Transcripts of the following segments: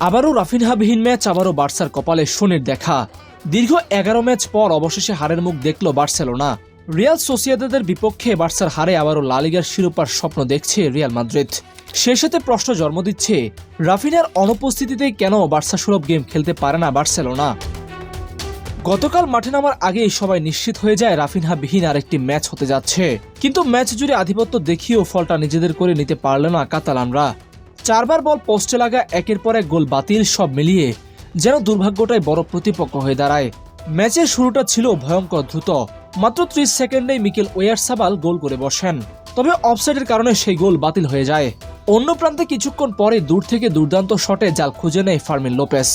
আবারও রাফিনহাবিহীন ম্যাচ, আবারও বার্সার কপালে শনির দেখা। দীর্ঘ এগারো ম্যাচ পর অবশেষে হারের মুখ দেখল বার্সেলোনা। রিয়াল সোসিয়াদাদের বিপক্ষে বার্সার হারে আবারও লালিগার শিরোপার স্বপ্ন দেখছে রিয়াল মাদ্রিদ। সেই সাথে প্রশ্ন জন্ম দিচ্ছে, রাফিনার অনুপস্থিতিতে কেন বার্সা সুলভ গেম খেলতে পারে না বার্সেলোনা? গতকাল মাঠে নামার আগেই সবাই নিশ্চিত হয়ে যায় রাফিনহা বিহীন আরেকটি ম্যাচ হতে যাচ্ছে। কিন্তু ম্যাচ জুড়ে আধিপত্য দেখিয়েও ফলটা নিজেদের করে নিতে পারল না কাতালানরা। চারবার বল পোস্টে লাগা একের পর এক গোল বাতিল সব মিলিয়ে যেন দুর্ভাগ্যটাই বড় প্রতিপক্ষ হয়ে দাঁড়ায়। ম্যাচের শুরুটা ছিল ভয়ঙ্কর দ্রুত। মাত্র ত্রিশ সেকেন্ডেই মিকেল ওয়ারসাবাল গোল করে বসেন। তবে অফসাইডের কারণে সেই গোল বাতিল হয়ে যায়। অন্য প্রান্তে কিছুক্ষণ পরে দূর থেকে দুর্দান্ত শটে জাল খুঁজে নেয় ফার্মিন লোপেস।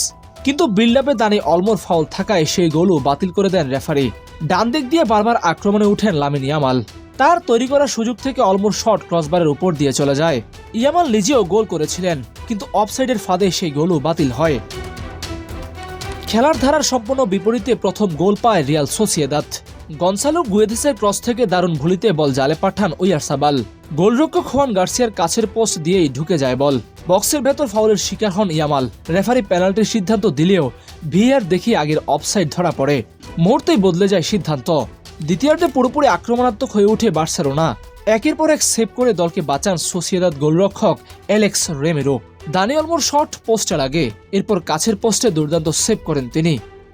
কিন্তু বিল্ড আপে দানে অলমোর ফাউল থাকায় সেই গোলও বাতিল করে দেন রেফারি। ডান দিক দিয়ে বারবার আক্রমণে উঠেন লামিন ইয়ামাল। তার তৈরি করা সুযোগ থেকে অলমোর শট ক্রসবারের উপর দিয়ে চলে যায়। ইয়ামাল নিজেও গোল করেছিলেন, কিন্তু অফসাইডের ফাঁদে সেই গোলও বাতিল হয়। খেলার ধারার সম্পূর্ণ বিপরীতে প্রথম গোল পায় রিয়াল সোসিয়েদাত গনসালো গুয়েদিসের ক্রস থেকে দারুণ ভুলিতে বল জালে পাঠান ওয়ারসাবাল গোলরক্ষক হোয়ান গার্সিয়ার কাছের পোস্ট দিয়েই ঢুকে যায় বল। বক্সের ভেতর ফাউলের শিকার হন ইয়ামাল। রেফারি পেনাল্টির সিদ্ধান্ত দিলেও ভিআর দেখি আগের অফসাইড ধরা পড়ে। মুহূর্তেই বদলে যায় সিদ্ধান্ত। দ্বিতীয়ার্ধে পুরোপুরি আক্রমণাত্মক হয়ে ওঠে বার্সেলোনা। একের পর এক সেভ করে দলকে বাঁচান সোসিয়েদাদ গোলরক্ষক অ্যালেক্স রেমেরো। মোর শট পোস্টে লাগে এরপর কাছের পোস্টে দুর্দান্ত সেভ করেন তিনি।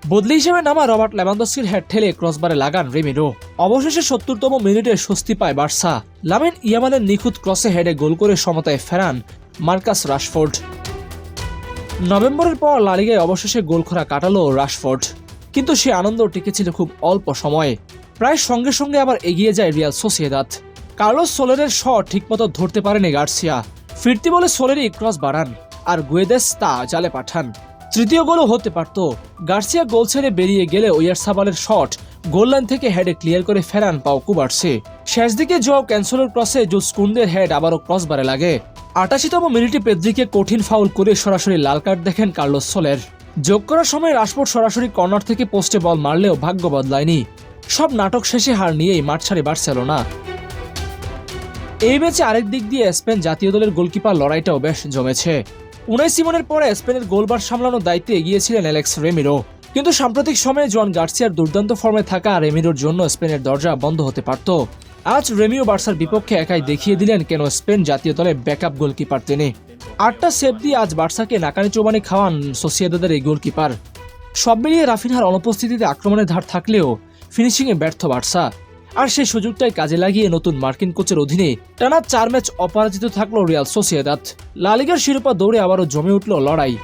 বদলি হিসেবে নামা রবার্ট লেভানদস্কির হেড ঠেলে ক্রসবারে লাগান রেমিরো। অবশেষে সত্তরতম মিনিটে স্বস্তি পায় বার্সা। লামিন ইয়ামানের নিখুঁত ক্রসে হেডে গোল করে সমতায় ফেরান মার্কাস রাশফোর্ড। নভেম্বরের পর লালিগায় অবশেষে গোলখরা কাটালো রাশফোর্ড। কিন্তু সে আনন্দ টিকেছিল খুব অল্প সময়ে। প্রায় সঙ্গে সঙ্গে আবার এগিয়ে যায় রিয়াল সোসিয়েদাত কার্লোস সোলেরের শট ঠিকমতো ধরতে পারেনি গার্সিয়া। ফিরতি বলে সোলেরই ক্রস বাড়ান, আর গুয়েদেস তা জালে পাঠান। তৃতীয় গোলও হতে পারত। গার্সিয়া গোল ছেড়ে বেরিয়ে গেলে ওয়ারসাবালের শট গোল লাইন থেকে হেডে ক্লিয়ার করে ফেরান পাও কুবার্সে শেষ দিকে জো ক্যান্সেলের ক্রসে জুস কুন্ডের হেড আবারও ক্রস বারে লাগে। আটাশিতম মিনিটে পেদ্রিকে কঠিন ফাউল করে সরাসরি লাল কার্ড দেখেন কার্লোস সোলের। যোগ করার সময় রাশফোর্ড সরাসরি কর্নার থেকে পোস্টে বল মারলেও ভাগ্য বদলায়নি। সব নাটক শেষে হার নিয়েই মাঠ ছাড়ে বার্সেলোনা। এই ম্যাচে আরেক দিক দিয়ে স্পেন জাতীয় দলের গোলকিপার লড়াইটাও বেশ জমেছে। উনাই সিমনের পরে স্পেনের গোলবার সামলানোর দায়িত্বে এগিয়েছিলেন অ্যালেক্স রেমিরো। কিন্তু সাম্প্রতিক সময়ে জন গার্সিয়ার দুর্দান্ত ফর্মে থাকা রেমিরোর জন্য স্পেনের দরজা বন্ধ হতে পারত। আজ রেমিও বার্সার বিপক্ষে একাই দেখিয়ে দিলেন কেন স্পেন জাতীয় দলে ব্যাকআপ গোলকিপার তিনি। আটটা সেভ দিয়ে আজ বার্সাকে নাকানি চোবানি খাওয়ান সোসিয়েদাদের এই গোলকিপার। সব মিলিয়ে রাফিনহার অনুপস্থিতিতে আক্রমণের ধার থাকলেও ফিনিশিংয়ে ব্যর্থ বার্সা। আর সেই সুযোগটাই কাজে লাগিয়ে নতুন মার্কিন কোচের অধীনে টানা চার ম্যাচ অপরাজিত থাকল রিয়াল সোসিয়েদাত লালিগার শিরোপা দৌড়ে আবারও জমে উঠল লড়াই।